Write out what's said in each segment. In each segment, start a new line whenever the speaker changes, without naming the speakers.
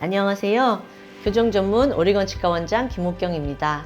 안녕하세요. 교정 전문 오리건 치과 원장 김옥경입니다.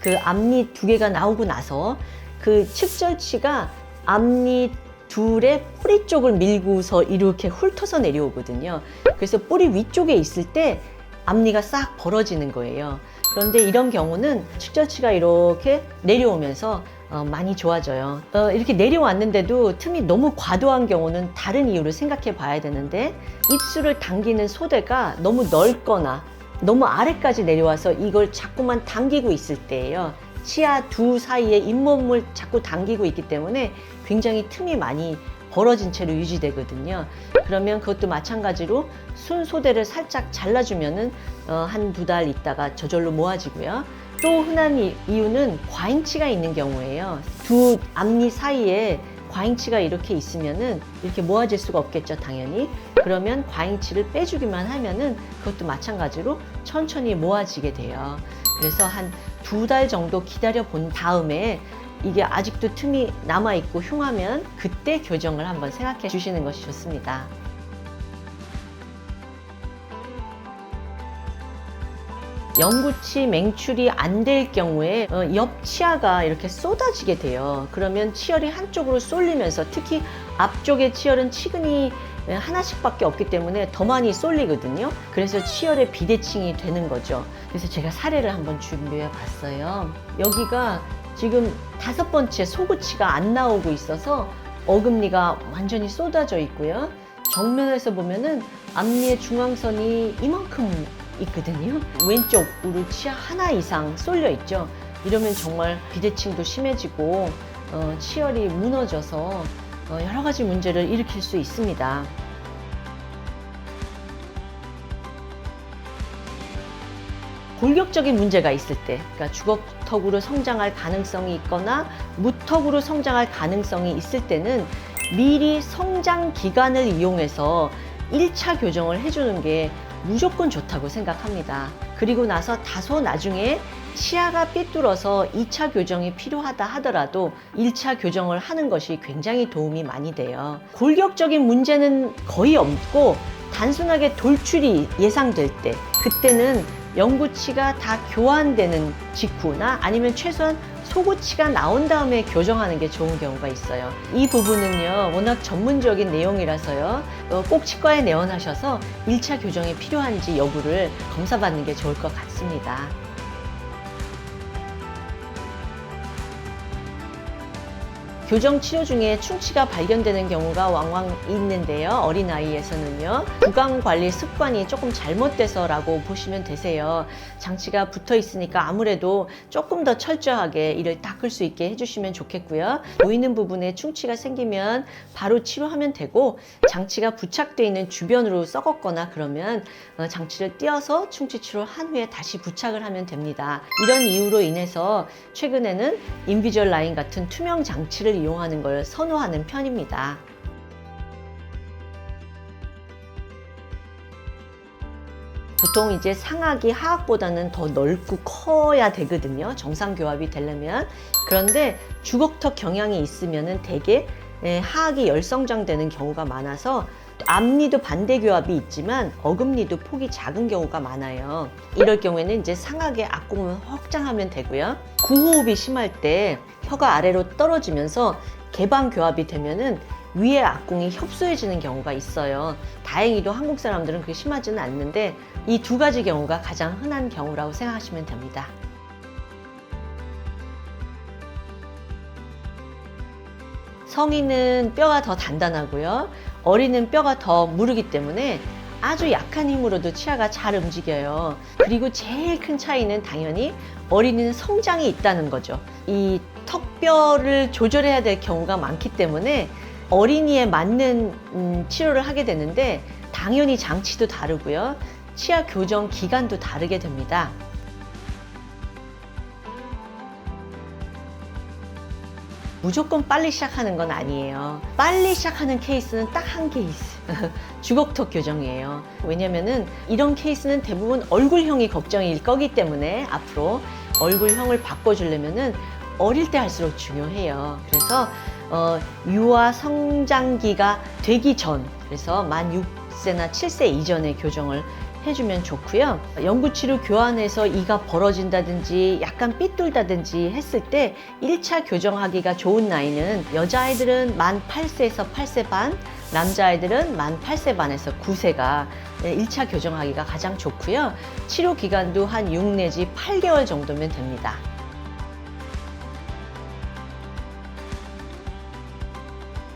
그 앞니 두 개가 나오고 나서 그 측절치가 앞니 둘의 뿌리 쪽을 밀고서 이렇게 훑어서 내려오거든요. 그래서 뿌리 위쪽에 있을 때 앞니가 싹 벌어지는 거예요. 그런데 이런 경우는 측절치가 이렇게 내려오면서 어, 많이 좋아져요. 어, 이렇게 내려왔는데도 틈이 너무 과도한 경우는 다른 이유를 생각해 봐야 되는데 입술을 당기는 소대가 너무 넓거나 너무 아래까지 내려와서 이걸 자꾸만 당기고 있을 때예요. 치아 두 사이에 잇몸을 자꾸 당기고 있기 때문에 굉장히 틈이 많이 벌어진 채로 유지되거든요. 그러면 그것도 마찬가지로 순소대를 살짝 잘라주면은 어, 한두 달 있다가 저절로 모아지고요. 또 흔한 이- 이유는 과잉치가 있는 경우예요. 두 앞니 사이에 과잉치가 이렇게 있으면은 이렇게 모아질 수가 없겠죠, 당연히. 그러면 과잉치를 빼주기만 하면은 그것도 마찬가지로 천천히 모아지게 돼요. 그래서 한 두 달 정도 기다려 본 다음에 이게 아직도 틈이 남아있고 흉하면 그때 교정을 한번 생각해 주시는 것이 좋습니다. 영구치 맹출이 안 될 경우에 어, 옆 치아가 이렇게 쏟아지게 돼요. 그러면 치열이 한쪽으로 쏠리면서 특히 앞쪽의 치열은 치근이 하나씩밖에 없기 때문에 더 많이 쏠리거든요. 그래서 치열의 비대칭이 되는 거죠. 그래서 제가 사례를 한번 준비해 봤어요. 여기가 지금 다섯 번째 소구치가 안 나오고 있어서 어금니가 완전히 쏟아져 있고요. 정면에서 보면은 앞니의 중앙선이 이만큼 있거든요. 왼쪽으로 치아 하나 이상 쏠려 있죠. 이러면 정말 비대칭도 심해지고 어, 치열이 무너져서 어, 여러 가지 문제를 일으킬 수 있습니다. 골격적인 문제가 있을 때, 그러니까 주걱턱으로 성장할 가능성이 있거나 무턱으로 성장할 가능성이 있을 때는 미리 성장 기간을 이용해서 1차 교정을 해주는 게 무조건 좋다고 생각합니다. 그리고 나서 다소 나중에 치아가 삐뚤어서 2차 교정이 필요하다 하더라도 1차 교정을 하는 것이 굉장히 도움이 많이 돼요. 골격적인 문제는 거의 없고 단순하게 돌출이 예상될 때 그때는 영구치가 다 교환되는 직후나 아니면 최소한 소구치가 나온 다음에 교정하는 게 좋은 경우가 있어요. 이 부분은요, 워낙 전문적인 내용이라서요, 어, 꼭 치과에 내원하셔서 1차 교정이 필요한지 여부를 검사받는 게 좋을 것 같습니다. 교정 치료 중에 충치가 발견되는 경우가 왕왕 있는데요. 어린아이에서는요. 구강 관리 습관이 조금 잘못돼서라고 보시면 되세요. 장치가 붙어 있으니까 아무래도 조금 더 철저하게 이를 닦을 수 있게 해주시면 좋겠고요. 보이는 부분에 충치가 생기면 바로 치료하면 되고 장치가 부착되어 있는 주변으로 썩었거나 그러면 어, 장치를 띄어서 충치 치료를 한 후에 다시 부착을 하면 됩니다. 이런 이유로 인해서 최근에는 인비주얼 라인 같은 투명 장치를 이용하는 걸 선호하는 편입니다. 보통 이제 상악이 하악보다는 더 넓고 커야 되거든요. 정상 교합이 되려면. 그런데 주걱턱 경향이 있으면은 대개 예, 하악이 열성장되는 경우가 많아서 앞니도 반대 교합이 있지만 어금니도 폭이 작은 경우가 많아요. 이럴 경우에는 이제 상악의 앞공을 확장하면 되고요. 구호흡이 심할 때 혀가 아래로 떨어지면서 개방 교합이 되면은 위에 앞공이 협소해지는 경우가 있어요. 다행히도 한국 사람들은 그게 심하지는 않는데 이 두 가지 경우가 가장 흔한 경우라고 생각하시면 됩니다. 성인은 뼈가 더 단단하고요. 어린은 뼈가 더 무르기 때문에 아주 약한 힘으로도 치아가 잘 움직여요. 그리고 제일 큰 차이는 당연히 어린이는 성장이 있다는 거죠. 이 턱뼈를 조절해야 될 경우가 많기 때문에 어린이에 맞는 음, 치료를 하게 되는데 당연히 장치도 다르고요. 치아 교정 기간도 다르게 됩니다. 무조건 빨리 시작하는 건 아니에요. 빨리 시작하는 케이스는 딱 한 케이스. 주걱턱 교정이에요. 왜냐면은 이런 케이스는 대부분 얼굴형이 걱정일 거기 때문에 앞으로 얼굴형을 바꿔주려면은 어릴 때 할수록 중요해요. 그래서 어, 유아 성장기가 되기 전, 그래서 만 6세나 7세 이전에 교정을 해주면 좋고요. 연구치료 교환해서 이가 벌어진다든지 약간 삐뚤다든지 했을 때 1차 교정하기가 좋은 나이는 여자아이들은 만 8세에서 8세 반, 남자아이들은 만 8세 반에서 9세가 1차 교정하기가 가장 좋고요. 치료 기간도 한 6 내지 8개월 정도면 됩니다.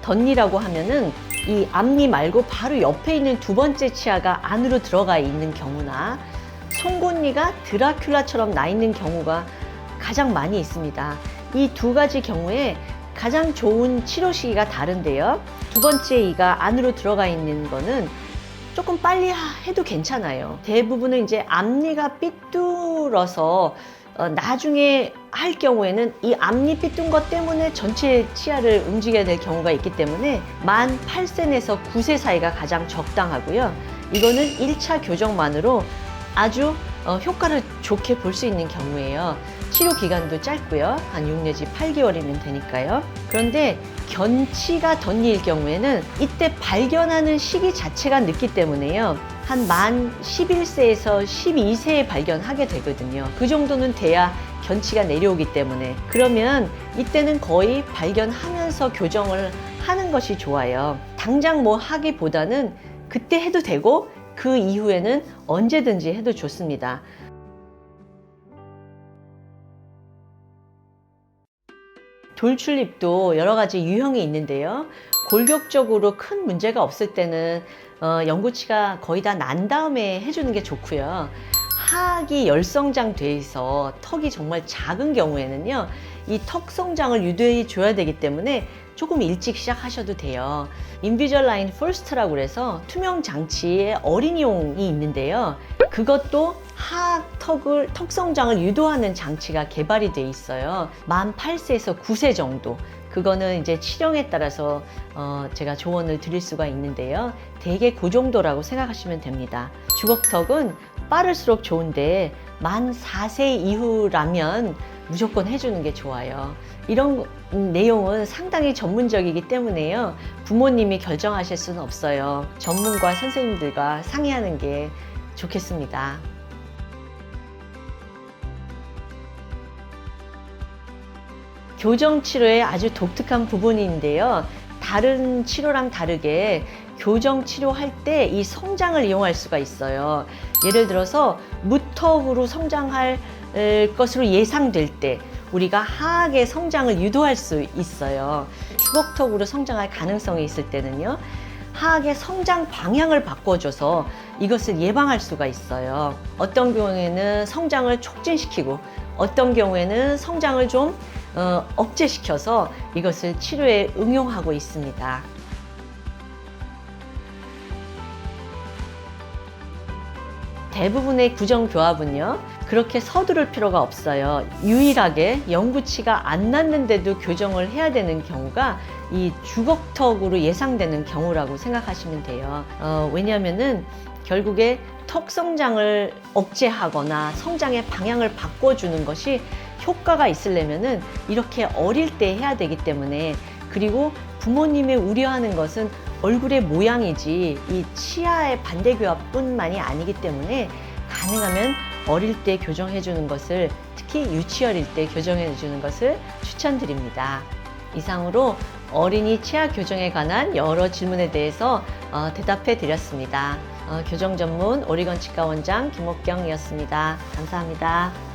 덧니라고 하면은 이 앞니 말고 바로 옆에 있는 두 번째 치아가 안으로 들어가 있는 경우나 송곳니가 드라큘라처럼 나 있는 경우가 가장 많이 있습니다. 이 두 가지 경우에 가장 좋은 치료 시기가 다른데요. 두 번째 이가 안으로 들어가 있는 거는 조금 빨리 하- 해도 괜찮아요. 대부분은 이제 앞니가 삐뚤어서 어, 나중에 할 경우에는 이 앞니 삐뚤 것 때문에 전체 치아를 움직여야 될 경우가 있기 때문에 만 8세 내서 9세 사이가 가장 적당하고요. 이거는 1차 교정만으로 아주 어, 효과를 좋게 볼 수 있는 경우예요. 치료 기간도 짧고요. 한 6 내지 8개월이면 되니까요. 그런데 견치가 덧니일 경우에는 이때 발견하는 시기 자체가 늦기 때문에요. 한 만 11세에서 12세에 발견하게 되거든요. 그 정도는 돼야 견치가 내려오기 때문에. 그러면 이때는 거의 발견하면서 교정을 하는 것이 좋아요. 당장 뭐 하기보다는 그때 해도 되고 그 이후에는 언제든지 해도 좋습니다. 돌출립도 여러 가지 유형이 있는데요. 골격적으로 큰 문제가 없을 때는 어, 연구치가 거의 다 난 다음에 해주는 게 좋고요. 하악이 열성장 돼 있어 턱이 정말 작은 경우에는요. 이 턱 성장을 유도해 줘야 되기 때문에 조금 일찍 시작하셔도 돼요. 인비절라인 퍼스트라고 그래서 투명 장치에 어린이용이 있는데요. 그것도 하악 턱을 턱 성장을 유도하는 장치가 개발이 돼 있어요. 만 8세에서 9세 정도. 그거는 이제 치령에 따라서 어, 제가 조언을 드릴 수가 있는데요. 대개 그 정도라고 생각하시면 됩니다. 주걱턱은 빠를수록 좋은데 만 4세 이후라면 무조건 해주는 게 좋아요. 이런 음, 내용은 상당히 전문적이기 때문에요. 부모님이 결정하실 수는 없어요. 전문가 선생님들과 상의하는 게 좋겠습니다. 교정 치료의 아주 독특한 부분인데요. 다른 치료랑 다르게 교정 치료할 때 이 성장을 이용할 수가 있어요. 예를 들어서 무턱으로 성장할 에, 것으로 예상될 때 우리가 하악의 성장을 유도할 수 있어요. 주걱턱으로 성장할 가능성이 있을 때는요. 하악의 성장 방향을 바꿔줘서 이것을 예방할 수가 있어요. 어떤 경우에는 성장을 촉진시키고 어떤 경우에는 성장을 좀 어, 억제시켜서 이것을 치료에 응용하고 있습니다. 대부분의 구정교합은요, 그렇게 서두를 필요가 없어요. 유일하게 영구치가 안 났는데도 교정을 해야 되는 경우가 이 주걱턱으로 예상되는 경우라고 생각하시면 돼요. 어, 왜냐하면은 결국에 턱 성장을 억제하거나 성장의 방향을 바꿔주는 것이 효과가 있으려면은 이렇게 어릴 때 해야 되기 때문에 그리고 부모님의 우려하는 것은 얼굴의 모양이지 이 치아의 반대 교합뿐만이 아니기 때문에 가능하면 어릴 때 교정해 주는 것을 특히 유치어릴 때 교정해 주는 것을 추천드립니다. 이상으로 어린이 치아 교정에 관한 여러 질문에 대해서 어, 대답해 드렸습니다. 어, 교정 전문 오리건 치과 원장 김옥경이었습니다. 감사합니다.